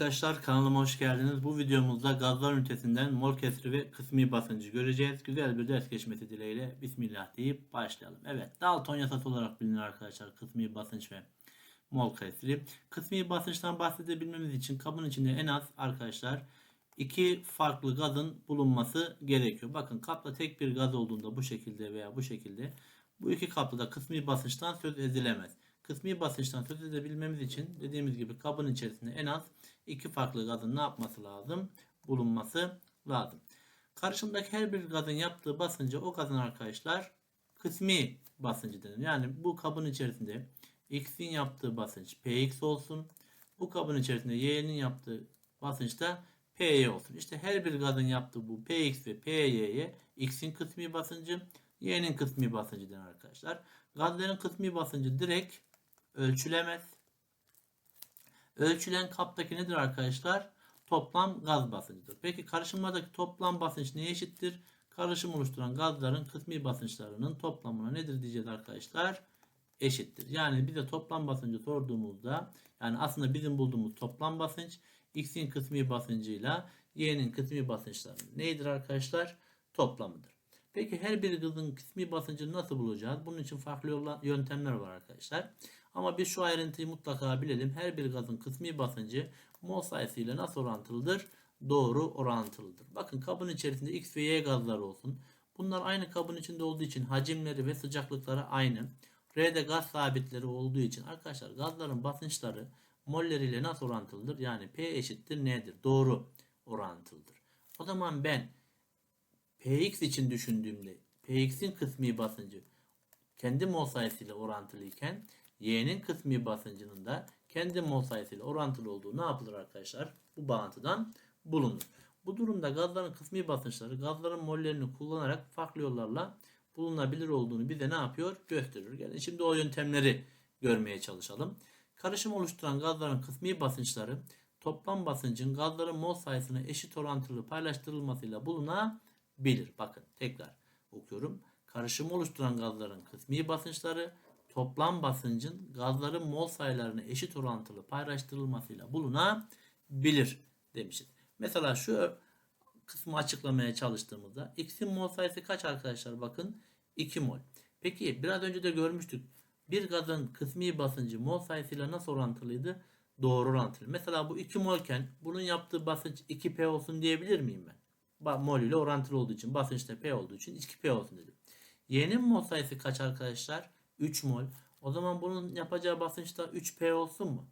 Arkadaşlar kanalıma hoş geldiniz. Bu videomuzda gazlar ünitesinden mol kesri ve kısmi basıncı göreceğiz. Güzel bir ders geçmesi dileğiyle Bismillah deyip başlayalım. Evet Dalton yasası olarak bilinir arkadaşlar kısmi basınç ve mol kesri. Kısmi basınçtan bahsedebilmemiz için kabın içinde en az arkadaşlar iki farklı gazın bulunması gerekiyor. Bakın kapta tek bir gaz olduğunda bu şekilde veya bu şekilde bu iki kapta da kısmi basınçtan söz edilemez. Kısmi basınçtan söz edebilmemiz için dediğimiz gibi kabın içerisinde en az iki farklı gazın ne yapması lazım? Bulunması lazım. Karışımdaki her bir gazın yaptığı basıncı o gazın arkadaşlar kısmi basıncı denir. Yani bu kabın içerisinde X'in yaptığı basınç Px olsun. Bu kabın içerisinde Y'nin yaptığı basınç da Py olsun. İşte her bir gazın yaptığı bu Px ve Py'ye X'in kısmi basıncı, Y'nin kısmi basıncı denir arkadaşlar. Gazların kısmi basıncı direkt ölçülemez. Ölçülen kaptaki nedir arkadaşlar? Toplam gaz basıncıdır. Peki karışımlardaki toplam basınç neye eşittir? Karışım oluşturan gazların kısmi basınçlarının toplamına nedir diyeceğiz arkadaşlar? Eşittir. Yani bize toplam basıncı sorduğumuzda yani aslında bizim bulduğumuz toplam basınç X'in kısmi basıncıyla Y'nin kısmi basınçları neydir arkadaşlar? Toplamıdır. Peki her bir gazın kısmi basıncını nasıl bulacağız? Bunun için farklı yöntemler var arkadaşlar. Ama biz şu ayrıntıyı mutlaka bilelim. Her bir gazın kısmi basıncı mol sayısıyla nasıl orantılıdır? Doğru orantılıdır. Bakın kabın içerisinde X ve Y gazları olsun. Bunlar aynı kabın içinde olduğu için hacimleri ve sıcaklıkları aynı. R'de gaz sabitleri olduğu için arkadaşlar gazların basınçları molleriyle nasıl orantılıdır? Yani P eşittir N'dir. Doğru orantılıdır. O zaman ben Px için düşündüğümde Px'in kısmi basıncı kendi mol sayısıyla orantılıyken Y'nin kısmi basıncının da kendi mol sayısıyla orantılı olduğu ne yapılır arkadaşlar? Bu bağıntıdan bulunur. Bu durumda gazların kısmi basınçları gazların mollerini kullanarak farklı yollarla bulunabilir olduğunu bize ne yapıyor? Gösterir. Gelin şimdi o yöntemleri görmeye çalışalım. Karışım oluşturan gazların kısmi basınçları toplam basıncın gazların mol sayısına eşit orantılı paylaştırılmasıyla bulunabilir. Bakın tekrar okuyorum. Karışım oluşturan gazların kısmi basınçları toplam basıncın gazların mol sayılarına eşit orantılı paylaştırılmasıyla bulunabilir demişiz. Mesela şu kısmı açıklamaya çalıştığımızda X'in mol sayısı kaç arkadaşlar? Bakın 2 mol. Peki biraz önce de görmüştük. Bir gazın kısmi basıncı mol sayısıyla nasıl orantılıydı? Doğru orantılı. Mesela bu 2 molken bunun yaptığı basınç 2P olsun diyebilir miyim ben? Mol ile orantılı olduğu için basınç da P olduğu için 2P olsun dedim. Y'nin mol sayısı kaç arkadaşlar? 3 mol. O zaman bunun yapacağı basınç da 3P olsun mu?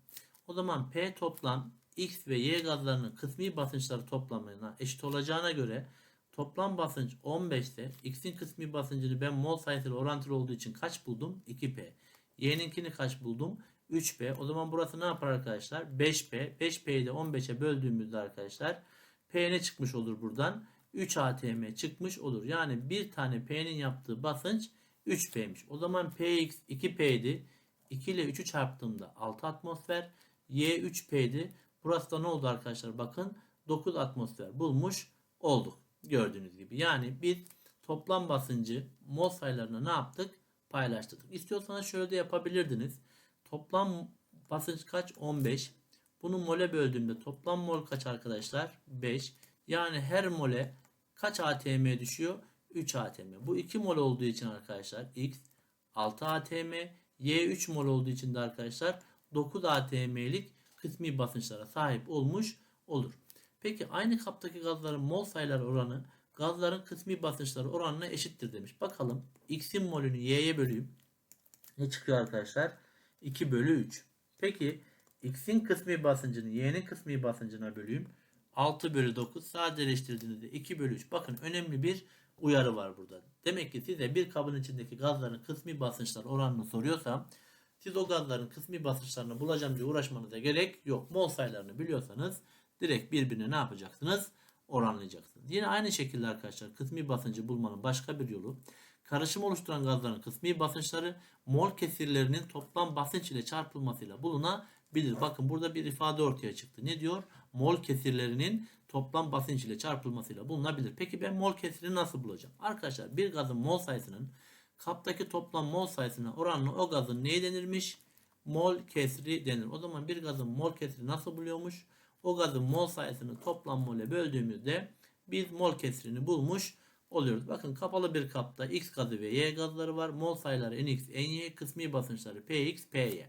O zaman P toplam X ve Y gazlarının kısmi basınçları toplamına eşit olacağına göre toplam basınç 15 ise X'in kısmi basıncını ben mol sayısıyla orantılı olduğu için kaç buldum? 2P. Y'ninkini kaç buldum? 3P. O zaman burası ne yapar arkadaşlar? 5P. 5P'yi de 15'e böldüğümüzde arkadaşlar P ne çıkmış olur buradan? 3 ATM çıkmış olur. Yani bir tane P'nin yaptığı basınç 3P'miş. O zaman Px 2P'di. 2 ile 3'ü çarptığımda 6 atmosfer. Y 3P'di. Burası da ne oldu arkadaşlar? Bakın 9 atmosfer bulmuş olduk. Gördüğünüz gibi. Yani biz toplam basıncı mol sayılarına ne yaptık? Paylaştırdık. İstiyorsanız şöyle de yapabilirdiniz. Toplam basınç kaç? 15. Bunu mole böldüğümde toplam mol kaç arkadaşlar? 5. Yani her mole kaç ATM düşüyor? 3 ATM. Bu 2 mol olduğu için arkadaşlar X 6 ATM, Y 3 mol olduğu için de arkadaşlar 9 ATM'lik kısmi basınçlara sahip olmuş olur. Peki aynı kaptaki gazların mol sayıları oranı gazların kısmi basınçları oranına eşittir demiş. Bakalım X'in molünü Y'ye böleyim. Ne çıkıyor arkadaşlar? 2 bölü 3. Peki X'in kısmi basıncını Y'nin kısmi basıncına böleyim. 6 bölü 9 sadeleştirdiğinizde 2 bölü 3. Bakın önemli bir uyarı var burada. Demek ki size bir kabın içindeki gazların kısmi basınçlar oranını soruyorsam siz o gazların kısmi basınçlarını bulacağım diye uğraşmanıza gerek yok. Mol sayılarını biliyorsanız direkt birbirine ne yapacaksınız? Oranlayacaksınız. Yine aynı şekilde arkadaşlar kısmi basıncı bulmanın başka bir yolu karışım oluşturan gazların kısmi basınçları mol kesirlerinin toplam basınç ile çarpılmasıyla bulunabilir. Bakın burada bir ifade ortaya çıktı. Ne diyor? Mol kesirlerinin toplam basınç ile çarpılmasıyla bulunabilir. Peki ben mol kesirini nasıl bulacağım? Arkadaşlar bir gazın mol sayısının kaptaki toplam mol sayısına oranlı o gazın neyi denirmiş? Mol kesri denir. O zaman bir gazın mol kesri nasıl buluyormuş? o gazın mol sayısını toplam mole böldüğümüzde biz mol kesirini bulmuş oluyoruz. Bakın kapalı bir kapta X gazı ve Y gazları var. Mol sayıları NX, NY, kısmi basınçları PX, PY.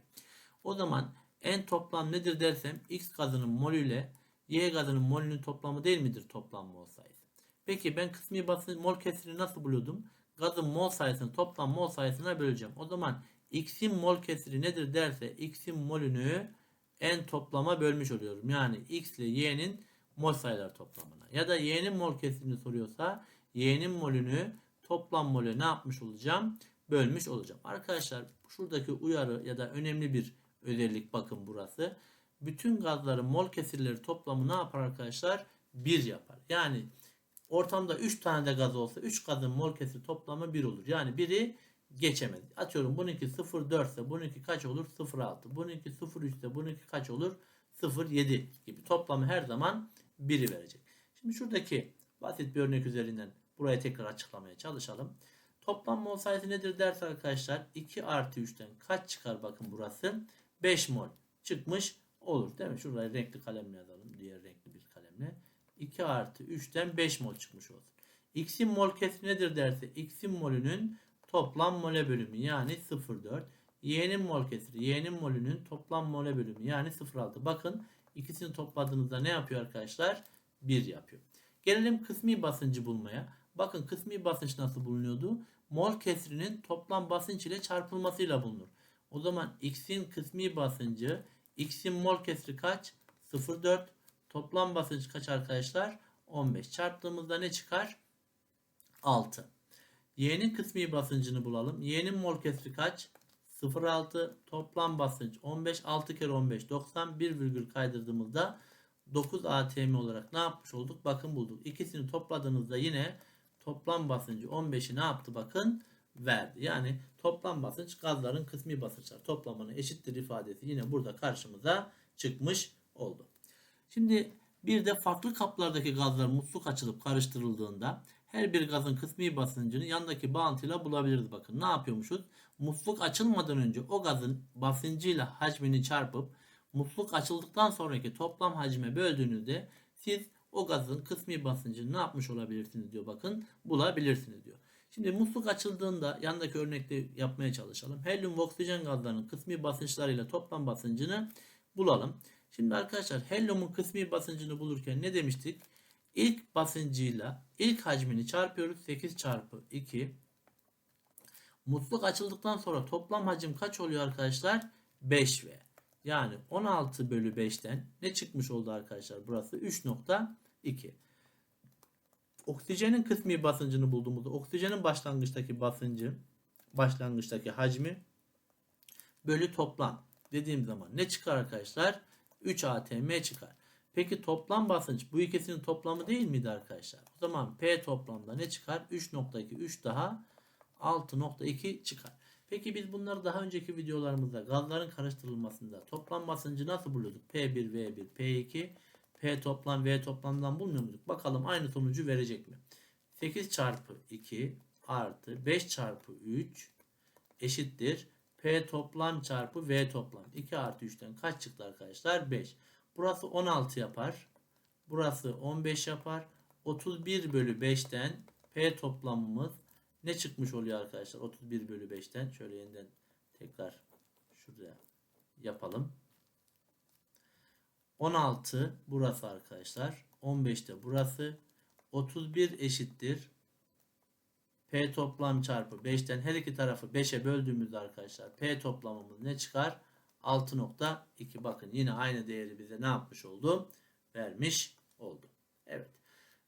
O zaman en toplam nedir dersem X gazının molü ile Y gazının molünün toplamı değil midir toplam mol sayısı? Peki ben kısmi basınç mol kesirini nasıl buluyordum? Gazın mol sayısını toplam mol sayısına böleceğim. O zaman X'in mol kesiri nedir derse X'in molünü en toplama bölmüş oluyorum. Yani X ile Y'nin mol sayıları toplamına. Ya da Y'nin mol kesirini soruyorsa Y'nin molünü toplam mole ne yapmış olacağım? Bölmüş olacağım. Arkadaşlar şuradaki uyarı ya da önemli bir özellik bakın burası. Bütün gazların mol kesirleri toplamı ne yapar arkadaşlar? 1 yapar. Yani ortamda 3 tane de gaz olsa 3 gazın mol kesiri toplamı 1 olur. Yani biri geçemez. Atıyorum bununki 0,4 ise bununki kaç olur? 0,6. Bununki 0,3 ise bununki kaç olur? 0,7 gibi. Toplamı her zaman 1'i verecek. Şimdi şuradaki basit bir örnek üzerinden burayı tekrar açıklamaya çalışalım. Toplam mol sayısı nedir derse arkadaşlar 2 artı 3'ten kaç çıkar bakın burası? 5 mol çıkmış olur değil mi? Şuraya renkli kalemle yazalım. Diğer renkli bir kalemle. 2 artı 3'ten 5 mol çıkmış olsun. X'in mol kesri nedir derse X'in molünün toplam mole bölümü yani 0,4. Y'nin mol kesiri Y'nin molünün toplam mole bölümü yani 0,6. Bakın ikisini topladığınızda ne yapıyor arkadaşlar? 1 yapıyor. Gelelim kısmi basıncı bulmaya. Bakın kısmi basınç nasıl bulunuyordu? Mol kesrinin toplam basınç ile çarpılmasıyla bulunur. O zaman X'in kısmi basıncı X'in mol kesri kaç? 0,4. Toplam basınç kaç arkadaşlar? 15. Çarptığımızda ne çıkar? 6. Y'nin kısmi basıncını bulalım. Y'nin mol kesri kaç? 0,6. Toplam basınç 15. 6 kere 15 90. 1 virgül kaydırdığımızda 9 atm olarak ne yapmış olduk? Bakın bulduk. İkisini topladığınızda yine toplam basıncı 15'i ne yaptı? Bakın verdi. Yani toplam basınç gazların kısmi basınçlar toplamına eşittir ifadesi yine burada karşımıza çıkmış oldu. Şimdi bir de farklı kaplardaki gazlar musluk açılıp karıştırıldığında her bir gazın kısmi basıncını yandaki bağıntıyla bulabiliriz. Bakın ne yapıyormuşuz? Musluk açılmadan önce o gazın basıncıyla hacmini çarpıp musluk açıldıktan sonraki toplam hacme böldüğünüzde siz o gazın kısmi basıncını ne yapmış olabilirsiniz diyor. Bakın bulabilirsiniz diyor. Şimdi musluk açıldığında yandaki örnekte yapmaya çalışalım. Helyum ve oksijen gazlarının kısmi basınçlarıyla toplam basıncını bulalım. Şimdi arkadaşlar helyumun kısmi basıncını bulurken ne demiştik? İlk basıncıyla ilk hacmini çarpıyoruz. 8 çarpı 2. Musluk açıldıktan sonra toplam hacim kaç oluyor arkadaşlar? 5V. Yani 16 bölü 5'ten ne çıkmış oldu arkadaşlar? Burası 3.2. Oksijenin kısmi basıncını bulduğumuzda oksijenin başlangıçtaki basıncı, başlangıçtaki hacmi bölü toplam dediğim zaman ne çıkar arkadaşlar? 3 atm çıkar. Peki toplam basınç bu ikisinin toplamı değil miydi arkadaşlar? O zaman P toplamda ne çıkar? 3.2 3 daha 6.2 çıkar. Peki biz bunları daha önceki videolarımızda gazların karıştırılmasında toplam basıncı nasıl buluyorduk? P1, V1, P2, P toplam, V toplamdan bulmuyor muyduk? Bakalım aynı sonucu verecek mi? 8 çarpı 2 artı 5 çarpı 3 eşittir. P toplam çarpı V toplam. 2 artı 3'ten kaç çıktı arkadaşlar? 5. Burası 16 yapar. Burası 15 yapar. 31 bölü 5'ten P toplamımız ne çıkmış oluyor arkadaşlar? 31 bölü 5'ten. Şöyle yeniden tekrar şuraya yapalım. 16 burası arkadaşlar. 15 de burası. 31 eşittir. P toplam çarpı 5'ten her iki tarafı 5'e böldüğümüzde arkadaşlar P toplamımız ne çıkar? 6.2 bakın yine aynı değeri bize ne yapmış oldu? Vermiş oldu. Evet.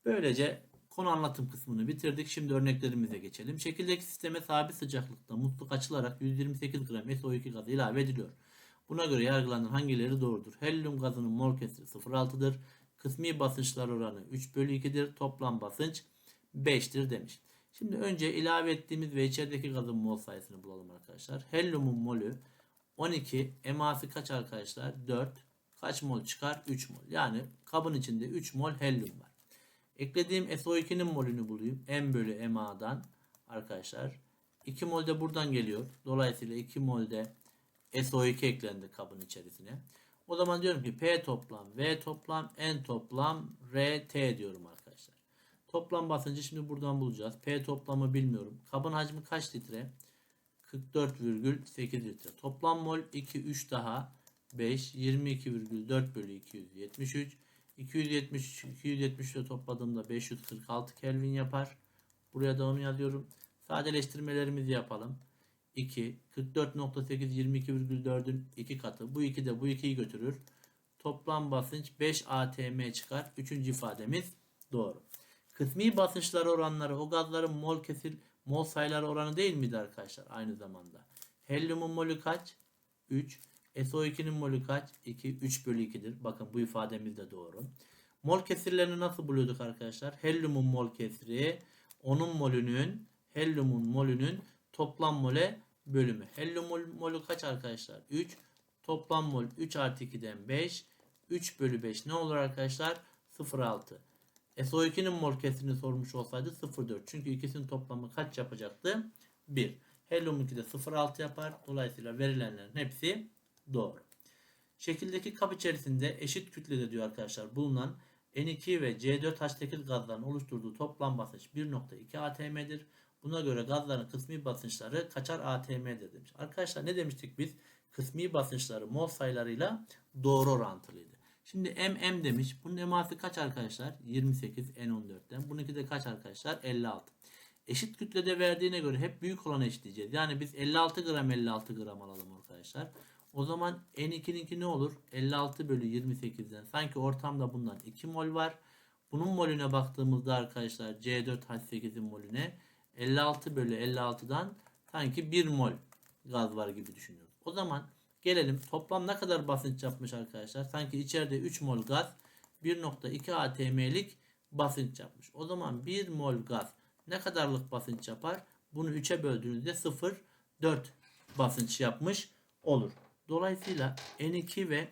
Böylece konu anlatım kısmını bitirdik. Şimdi örneklerimize geçelim. Şekildeki sisteme sabit sıcaklıkta musluk açılarak 128 gram SO2 gazı ilave ediliyor. Buna göre yargılanan hangileri doğrudur? Helyum gazının mol kesiri 0.6'dır. Kısmi basınçlar oranı 3 bölü 2'dir. Toplam basınç 5'tir demiş. Şimdi önce ilave ettiğimiz ve içerideki gazın mol sayısını bulalım arkadaşlar. Helyumun molü 12. Eması kaç arkadaşlar? 4. Kaç mol çıkar? 3 mol. Yani kabın içinde 3 mol helyum var. Eklediğim SO2'nin molünü bulayım. M bölü MA'dan arkadaşlar. 2 mol de buradan geliyor. Dolayısıyla 2 mol de SO2 eklendi kabın içerisine. O zaman diyorum ki P toplam V toplam N toplam RT diyorum arkadaşlar. Toplam basıncı şimdi buradan bulacağız. P toplamı bilmiyorum. Kabın hacmi kaç litre? 44,8 litre. Toplam mol 2 3 daha 5 22,4 bölü 273. 273 273 ile topladığımda 546 Kelvin yapar. Buraya da onu yazıyorum. Sadeleştirmelerimizi yapalım. 2 44.8 22,4'ün 2 katı. Bu 2 de bu 2'yi götürür. Toplam basınç 5 atm çıkar. Üçüncü ifademiz doğru. Kısmi basınçlar oranları o gazların mol kesil mol sayıları oranı değil miydi arkadaşlar aynı zamanda? Helyumun molü kaç? 3. SO2'nin molü kaç? 2. 3 bölü 2'dir. Bakın bu ifademiz de doğru. Mol kesirlerini nasıl buluyorduk arkadaşlar? Helyumun mol kesiri onun molünün helyumun molünün toplam mole bölümü. Helyum mol, molü kaç arkadaşlar? 3. Toplam mol 3 artı 2'den 5. 3 bölü 5 ne olur arkadaşlar? 0,6. SO2'nin mol kesirini sormuş olsaydı 0,4. Çünkü ikisinin toplamı kaç yapacaktı? 1. Helyum 2 de 0,6 yapar. Dolayısıyla verilenlerin hepsi doğru. Şekildeki kap içerisinde eşit kütlede diyor arkadaşlar bulunan N2 ve C4H8 gazların oluşturduğu toplam basınç 1.2 atm'dir. Buna göre gazların kısmi basınçları kaçar atm'dir demiş. Arkadaşlar ne demiştik biz? Kısmi basınçları mol sayılarıyla doğru orantılıydı. Şimdi MM demiş. Bunun eması kaç arkadaşlar? 28 N14'ten. Bununki de kaç arkadaşlar? 56. Eşit kütlede verdiğine göre hep büyük olanı eşitleyeceğiz. Yani biz 56 gram 56 gram alalım arkadaşlar. O zaman N2'ninki ne olur? 56 bölü 28'den. Sanki ortamda bundan 2 mol var. Bunun molüne baktığımızda arkadaşlar C4H8'in molüne 56 bölü 56'dan sanki 1 mol gaz var gibi düşünüyoruz. O zaman gelelim toplam ne kadar basınç yapmış arkadaşlar? Sanki içeride 3 mol gaz 1.2 atm'lik basınç yapmış. O zaman 1 mol gaz ne kadarlık basınç yapar? Bunu 3'e böldüğünüzde 0.4 basınç yapmış olur. Dolayısıyla N2 ve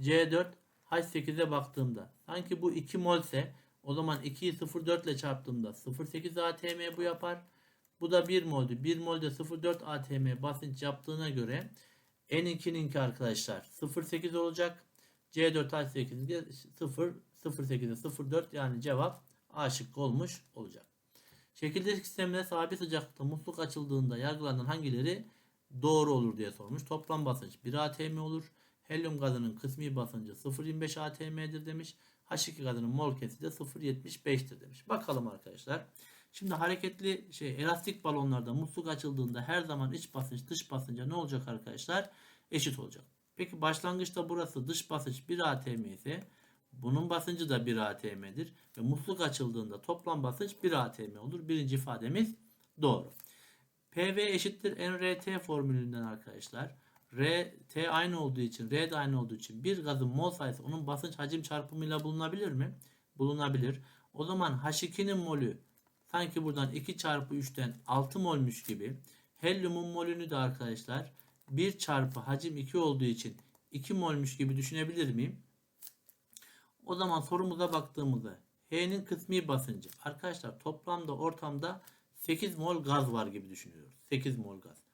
C4 H8'e baktığımda sanki bu 2 mol ise o zaman 2'yi 0.4 ile çarptığımda 0.8 atm bu yapar. Bu da 1 moldü. 1 molde 0.4 atm basınç yaptığına göre N2'ninki arkadaşlar 0.8 olacak. C4 H8'de 0 0.8'e 0.4 yani cevap A şıkkı olmuş olacak. Şekildeki sistemde sabit sıcaklıkta musluk açıldığında yargılanan hangileri doğru olur diye sormuş. Toplam basınç 1 atm olur. Helyum gazının kısmi basıncı 0.25 atm'dir demiş. H2 gazının mol kesiti de 0.75'tir demiş. Bakalım arkadaşlar. Şimdi hareketli şey elastik balonlarda musluk açıldığında her zaman iç basınç dış basınca ne olacak arkadaşlar? Eşit olacak. Peki başlangıçta burası dış basınç 1 atm ise bunun basıncı da 1 atm'dir. Ve musluk açıldığında toplam basınç 1 atm olur. Birinci ifademiz doğru. PV eşittir NRT formülünden arkadaşlar. RT aynı olduğu için, R de aynı olduğu için bir gazın mol sayısı onun basınç hacim çarpımıyla bulunabilir mi? Bulunabilir. O zaman H2'nin molü sanki buradan 2 çarpı 3'ten 6 molmuş gibi. Helyumun molünü de arkadaşlar 1 çarpı hacim 2 olduğu için 2 molmuş gibi düşünebilir miyim? O zaman sorumuza baktığımızda H'nin kısmi basıncı. Arkadaşlar toplamda ortamda 8 mol gaz var gibi düşünüyoruz. 8 mol gaz.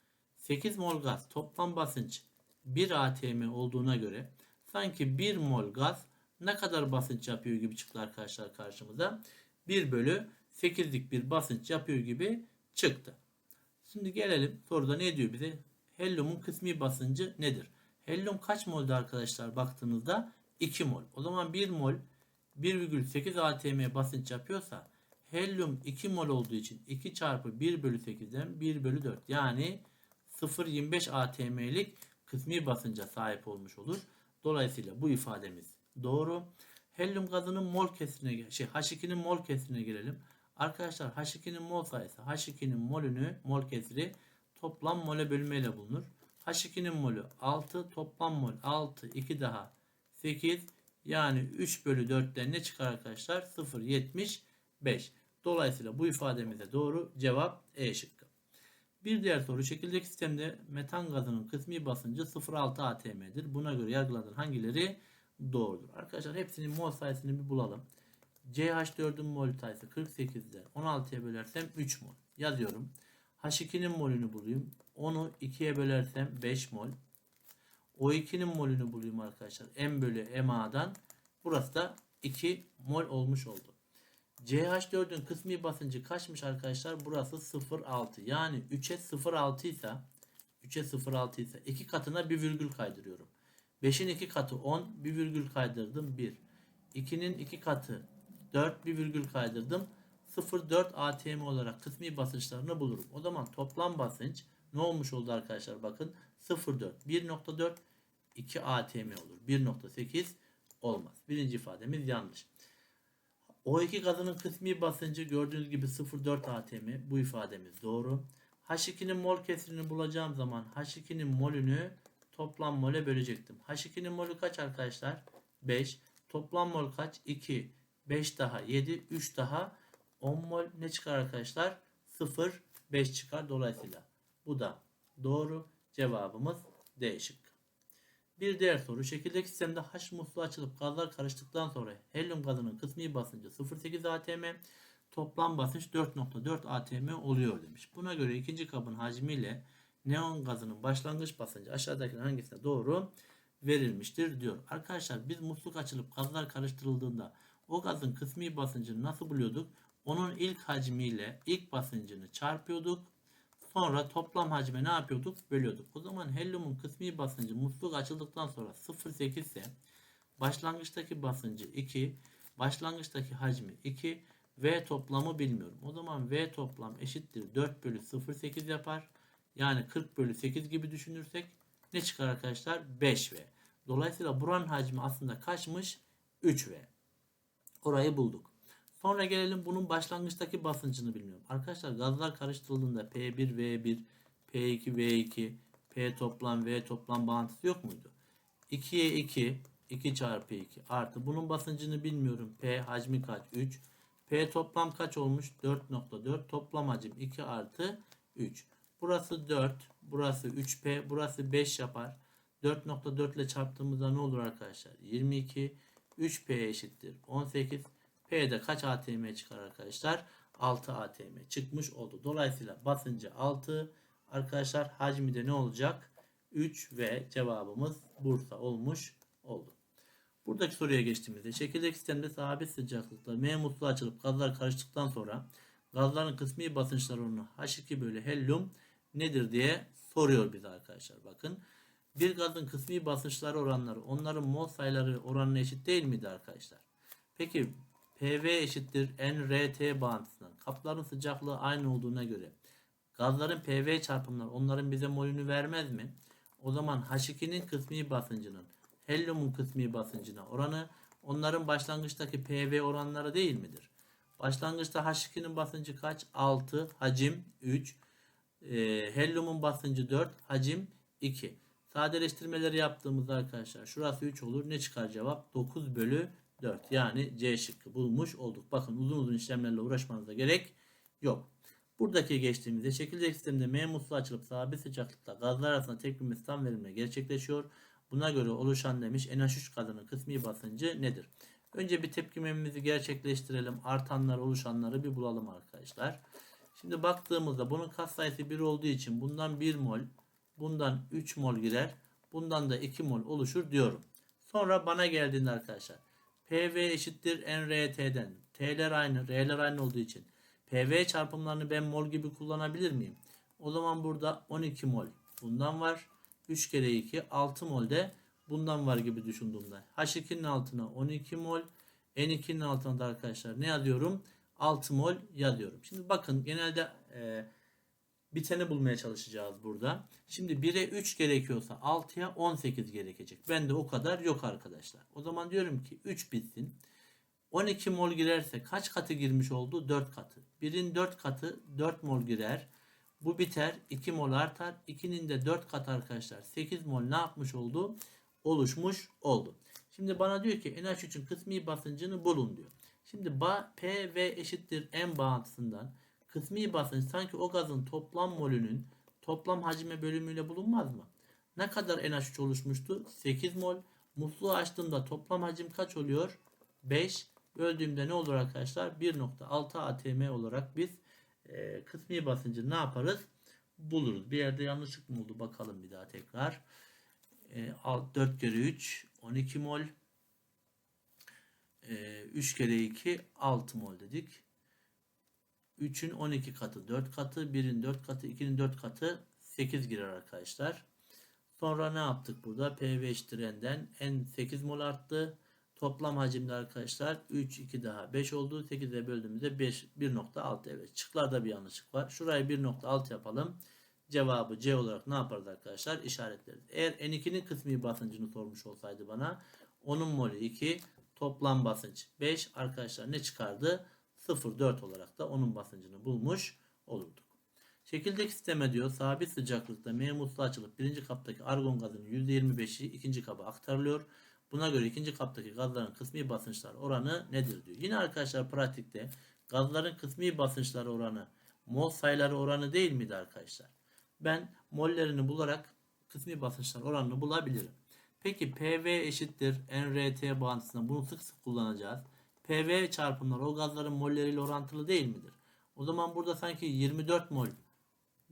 8 mol gaz toplam basınç 1 atm olduğuna göre sanki 1 mol gaz ne kadar basınç yapıyor gibi çıktı arkadaşlar karşımıza. 1 bölü 8'lik bir basınç yapıyor gibi çıktı. Şimdi gelelim soruda ne diyor bize? Helyumun kısmi basıncı nedir? Helyum kaç moldu arkadaşlar baktığınızda? 2 mol. O zaman 1 mol 1,8 atm basınç yapıyorsa helyum 2 mol olduğu için 2 çarpı 1 bölü 8'den 1 bölü 4 yani 0.25 atm'lik kısmi basınca sahip olmuş olur. Dolayısıyla bu ifademiz doğru. Helyum gazının mol kesirine şey H2'nin mol kesirine girelim. Arkadaşlar H2'nin mol sayısı H2'nin molünü mol kesiri toplam mole bölmeyle bulunur. H2'nin molü 6 toplam mol 6 2 daha 8 yani 3 bölü 4'ten ne çıkar arkadaşlar? 0.75. Dolayısıyla bu ifademize doğru cevap E şıkkı. Bir diğer soru şekildeki sistemde metan gazının kısmi basıncı 0.6 atm'dir. Buna göre yargıladığın hangileri doğrudur? Arkadaşlar hepsinin mol sayısını bir bulalım. CH4'ün mol sayısı 48'de 16'ya bölersem 3 mol. Yazıyorum. H2'nin molünü bulayım. Onu 2'ye bölersem 5 mol. O2'nin molünü bulayım arkadaşlar. M bölü MA'dan. Burası da 2 mol olmuş oldu. CH4'ün kısmi basıncı kaçmış arkadaşlar? Burası 0,6. Yani 3'e 0,6 ise 3'e 0,6 ise 2 katına bir virgül kaydırıyorum. 5'in 2 katı 10. Bir virgül kaydırdım 1. 2'nin 2 katı 4. Bir virgül kaydırdım. 0,4 atm olarak kısmi basınçlarını bulurum. O zaman toplam basınç ne olmuş oldu arkadaşlar? Bakın 0,4. 1,4 2 atm olur. 1,8 olmaz. Birinci ifademiz yanlış. O2 gazının kısmi basıncı gördüğünüz gibi 0,4 atm. Bu ifademiz doğru. H2'nin mol kesirini bulacağım zaman H2'nin molünü toplam mole bölecektim. H2'nin molü kaç arkadaşlar? 5. Toplam mol kaç? 2. 5 daha 7. 3 daha 10 mol ne çıkar arkadaşlar? 0. 5 çıkar. Dolayısıyla bu da doğru. Cevabımız D şıkkı. Bir diğer soru. Şekildeki sistemde H musluğu açılıp gazlar karıştıktan sonra helyum gazının kısmi basıncı 0,8 atm, toplam basınç 4,4 atm oluyor demiş. Buna göre ikinci kabın hacmiyle neon gazının başlangıç basıncı aşağıdaki hangisine doğru verilmiştir diyor. Arkadaşlar biz musluk açılıp gazlar karıştırıldığında o gazın kısmi basıncını nasıl buluyorduk? Onun ilk hacmiyle ilk basıncını çarpıyorduk. Sonra toplam hacme ne yapıyorduk? Bölüyorduk. O zaman helyumun kısmi basıncı musluk açıldıktan sonra 0,8 ise başlangıçtaki basıncı 2, başlangıçtaki hacmi 2, V toplamı bilmiyorum. O zaman V toplam eşittir 4 bölü 0,8 yapar. Yani 40 bölü 8 gibi düşünürsek ne çıkar arkadaşlar? 5V. Dolayısıyla buranın hacmi aslında kaçmış? 3V. Orayı bulduk. Sonra gelelim bunun başlangıçtaki basıncını bilmiyorum. Arkadaşlar gazlar karıştırıldığında P1, V1, P2, V2, P toplam, V toplam bağıntısı yok muydu? 2'ye 2, 2 çarpı 2 artı bunun basıncını bilmiyorum. P hacmi kaç? 3. P toplam kaç olmuş? 4.4. Toplam hacim 2 artı 3. Burası 4. Burası 3P. Burası 5 yapar. 4.4 ile çarptığımızda ne olur arkadaşlar? 22. 3P eşittir. 18. P'de kaç ATM çıkar arkadaşlar? 6 ATM çıkmış oldu. Dolayısıyla basıncı 6. Arkadaşlar hacmi de ne olacak? 3 ve cevabımız Bursa olmuş oldu. Buradaki soruya geçtiğimizde çekirdek sistemde sabit sıcaklıkta M musluğu açılıp gazlar karıştıktan sonra gazların kısmi basınçları oranı H2 bölü helyum nedir diye soruyor bize arkadaşlar. Bakın bir gazın kısmi basınçları oranları onların mol sayıları oranına eşit değil miydi arkadaşlar? Peki PV eşittir nRT bağıntısından kapların sıcaklığı aynı olduğuna göre gazların PV çarpımları onların bize molünü vermez mi? O zaman H2'nin kısmi basıncının helyumun kısmi basıncına oranı onların başlangıçtaki PV oranları değil midir? Başlangıçta H2'nin basıncı kaç? 6, hacim 3, e, helyumun basıncı 4, hacim 2. Sadeleştirmeleri yaptığımızda arkadaşlar şurası 3 olur. Ne çıkar cevap? 9 bölü 4. Yani C şıkkı bulmuş olduk. Bakın uzun uzun işlemlerle uğraşmanıza gerek yok. Buradaki geçtiğimizde çekirdek sistemde M musluğu açılıp sabit sıcaklıkta gazlar arasında tepkimesi tam verimle gerçekleşiyor. Buna göre oluşan demiş NH3 gazının kısmi basıncı nedir? Önce bir tepkimemizi gerçekleştirelim. Artanları oluşanları bir bulalım arkadaşlar. Şimdi baktığımızda bunun katsayısı 1 olduğu için bundan 1 mol, bundan 3 mol girer. Bundan da 2 mol oluşur diyorum. Sonra bana geldiğinde arkadaşlar PV eşittir NRT'den. T'ler aynı, R'ler aynı olduğu için PV çarpımlarını ben mol gibi kullanabilir miyim? O zaman burada 12 mol bundan var. 3 kere 2 6 mol de bundan var gibi düşündüğümde. H2'nin altına 12 mol. N2'nin altına da arkadaşlar ne yazıyorum? 6 mol yazıyorum. Şimdi bakın genelde e, biteni bulmaya çalışacağız burada. Şimdi 1'e 3 gerekiyorsa 6'ya 18 gerekecek. Ben de o kadar yok arkadaşlar. O zaman diyorum ki 3 bitsin. 12 mol girerse kaç katı girmiş oldu? 4 katı. 1'in 4 katı 4 mol girer. Bu biter. 2 mol artar. 2'nin de 4 katı arkadaşlar. 8 mol ne yapmış oldu? Oluşmuş oldu. Şimdi bana diyor ki NH3'ün kısmi basıncını bulun diyor. Şimdi P V eşittir M bağıntısından kısmi basınç sanki o gazın toplam molünün toplam hacme bölümüyle bulunmaz mı? Ne kadar NH3 oluşmuştu? 8 mol. Musluğu açtığımda toplam hacim kaç oluyor? 5. Böldüğümde ne olur arkadaşlar? 1.6 atm olarak biz e, kısmi basıncı ne yaparız? Buluruz. Bir yerde yanlışlık mı oldu? Bakalım bir daha tekrar. E, alt- 4 kere 3 12 mol. E, 3 kere 2 6 mol dedik. 3'ün 12 katı 4 katı, 1'in 4 katı, 2'nin 4 katı 8 girer arkadaşlar. Sonra ne yaptık burada? PV eşittir N'den N 8 mol arttı. Toplam hacimde arkadaşlar 3, 2 daha 5 oldu. 8'e böldüğümüzde 5, 1.6 evet. Çıklarda bir yanlışlık var. Şurayı 1.6 yapalım. Cevabı C olarak ne yaparız arkadaşlar? İşaretleriz. Eğer N2'nin kısmi basıncını sormuş olsaydı bana onun molü 2 toplam basınç 5 arkadaşlar ne çıkardı? 0,4 olarak da onun basıncını bulmuş olurduk. Şekildeki sisteme diyor sabit sıcaklıkta M musluğu açılıp birinci kaptaki argon gazının %25'i ikinci kaba aktarılıyor. Buna göre ikinci kaptaki gazların kısmi basınçlar oranı nedir diyor. Yine arkadaşlar pratikte gazların kısmi basınçları oranı mol sayıları oranı değil miydi arkadaşlar? Ben mollerini bularak kısmi basınçlar oranını bulabilirim. Peki PV eşittir NRT bağıntısında bunu sık sık kullanacağız. PV çarpımları o gazların molleriyle orantılı değil midir? O zaman burada sanki 24 mol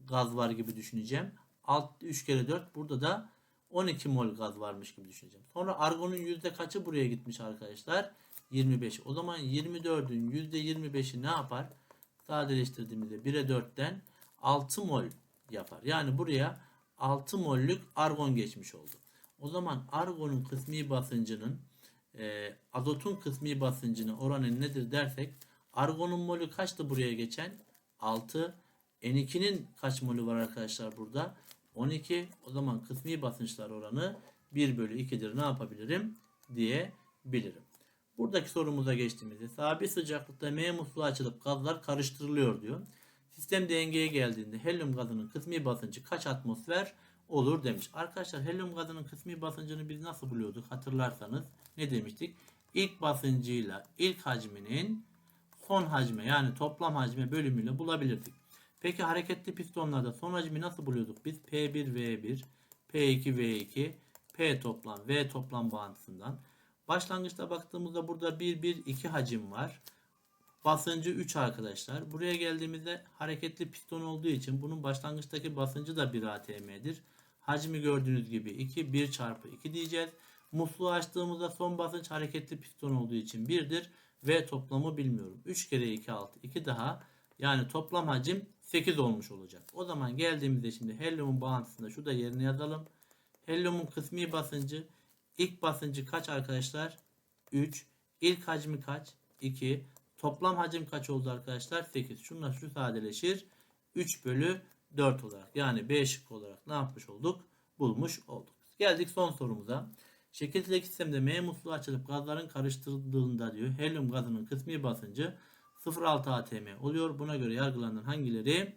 gaz var gibi düşüneceğim. Alt 3 kere 4 burada da 12 mol gaz varmış gibi düşüneceğim. Sonra argonun yüzde kaçı buraya gitmiş arkadaşlar? 25. O zaman 24'ün yüzde 25'i ne yapar? Sadeleştirdiğimizde 1'e 4'ten 6 mol yapar. Yani buraya 6 mollük argon geçmiş oldu. O zaman argonun kısmi basıncının e, azotun kısmi basıncının oranı nedir dersek argonun molü kaçtı buraya geçen? 6. N2'nin kaç molü var arkadaşlar burada? 12. O zaman kısmi basınçlar oranı 1 bölü 2'dir. Ne yapabilirim? Diyebilirim. Buradaki sorumuza geçtiğimizde sabit sıcaklıkta M musluğu açılıp gazlar karıştırılıyor diyor. Sistem dengeye geldiğinde helyum gazının kısmi basıncı kaç atmosfer olur demiş. Arkadaşlar helyum gazının kısmi basıncını biz nasıl buluyorduk hatırlarsanız ne demiştik? İlk basıncıyla ilk hacminin son hacme yani toplam hacme bölümüyle bulabilirdik. Peki hareketli pistonlarda son hacmi nasıl buluyorduk? Biz P1V1, P2V2, P toplam, V toplam bağıntısından. Başlangıçta baktığımızda burada 1, 1, 2 hacim var. Basıncı 3 arkadaşlar. Buraya geldiğimizde hareketli piston olduğu için bunun başlangıçtaki basıncı da 1 atm'dir. Hacmi gördüğünüz gibi 2, 1 çarpı 2 diyeceğiz. Musluğu açtığımızda son basınç hareketli piston olduğu için 1'dir. V toplamı bilmiyorum. 3 kere 2 6. 2 daha. Yani toplam hacim 8 olmuş olacak. O zaman geldiğimizde şimdi helyumun bağıntısında şu da yerine yazalım. Helyumun kısmi basıncı ilk basıncı kaç arkadaşlar? 3. İlk hacmi kaç? 2. Toplam hacim kaç oldu arkadaşlar? 8. Şunlar şu sadeleşir. 3 bölü 4 olarak yani B şıkkı olarak ne yapmış olduk? Bulmuş olduk. Geldik son sorumuza. Şekildeki sistemde M musluğu açılıp gazların karıştırıldığında diyor helyum gazının kısmi basıncı 0.6 atm oluyor. Buna göre yargılanan hangileri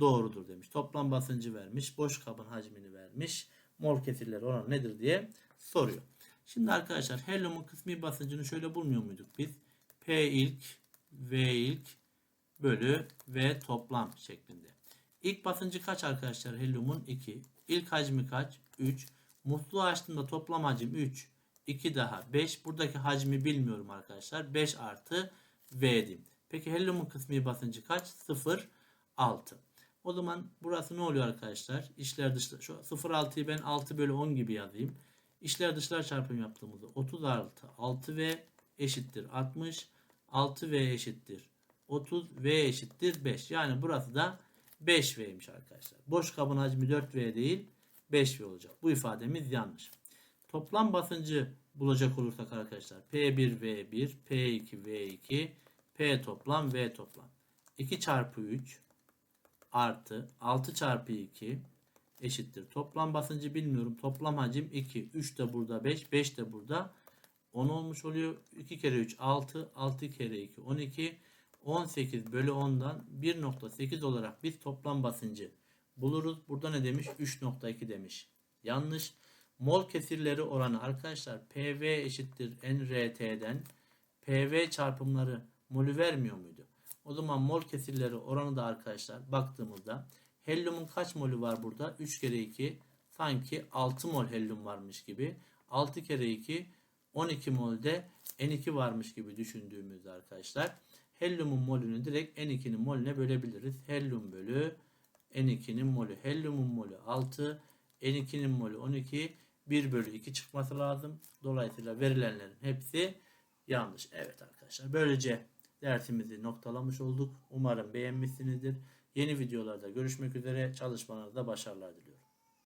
doğrudur demiş. Toplam basıncı vermiş. Boş kabın hacmini vermiş. Mol kesirleri oranı nedir diye soruyor. Şimdi arkadaşlar helyumun kısmi basıncını şöyle bulmuyor muyduk biz? P ilk V ilk bölü V toplam şeklinde. İlk basıncı kaç arkadaşlar helyumun? 2. İlk hacmi kaç? 3. Musluğu açtığımda toplam hacim 3. 2 daha 5. Buradaki hacmi bilmiyorum arkadaşlar. 5 artı V diyeyim. Peki helyumun kısmi basıncı kaç? 0. 6. O zaman burası ne oluyor arkadaşlar? İşler dışlar. Şu 0.6'yı ben 6 bölü 10 gibi yazayım. İşler dışlar çarpımı yaptığımızda 36 6V eşittir 60. 6V eşittir 30. V eşittir 5. Yani burası da 5V'ymiş arkadaşlar. Boş kabın hacmi 4V değil 5V olacak. Bu ifademiz yanlış. Toplam basıncı bulacak olursak arkadaşlar P1V1, P2V2, P toplam V toplam. 2 çarpı 3 artı 6 çarpı 2 eşittir. Toplam basıncı bilmiyorum. Toplam hacim 2. 3 de burada 5. 5 de burada 10 olmuş oluyor. 2 kere 3 6. 6 kere 2 12. 18 bölü 10'dan 1.8 olarak biz toplam basıncı buluruz. Burada ne demiş? 3.2 demiş. Yanlış. Mol kesirleri oranı arkadaşlar PV eşittir NRT'den PV çarpımları molü vermiyor muydu? O zaman mol kesirleri oranı da arkadaşlar baktığımızda helyumun kaç molü var burada? 3 kere 2 sanki 6 mol helyum varmış gibi. 6 kere 2 12 molde N2 varmış gibi düşündüğümüzde arkadaşlar helyumun molünü direkt N2'nin molüne bölebiliriz. Helyum bölü N2'nin molü. Helyumun molü 6, N2'nin molü 12. 1 bölü 2 çıkması lazım. Dolayısıyla verilenlerin hepsi yanlış. Evet arkadaşlar. Böylece dersimizi noktalamış olduk. Umarım beğenmişsinizdir. Yeni videolarda görüşmek üzere. Çalışmanızda başarılar diliyorum.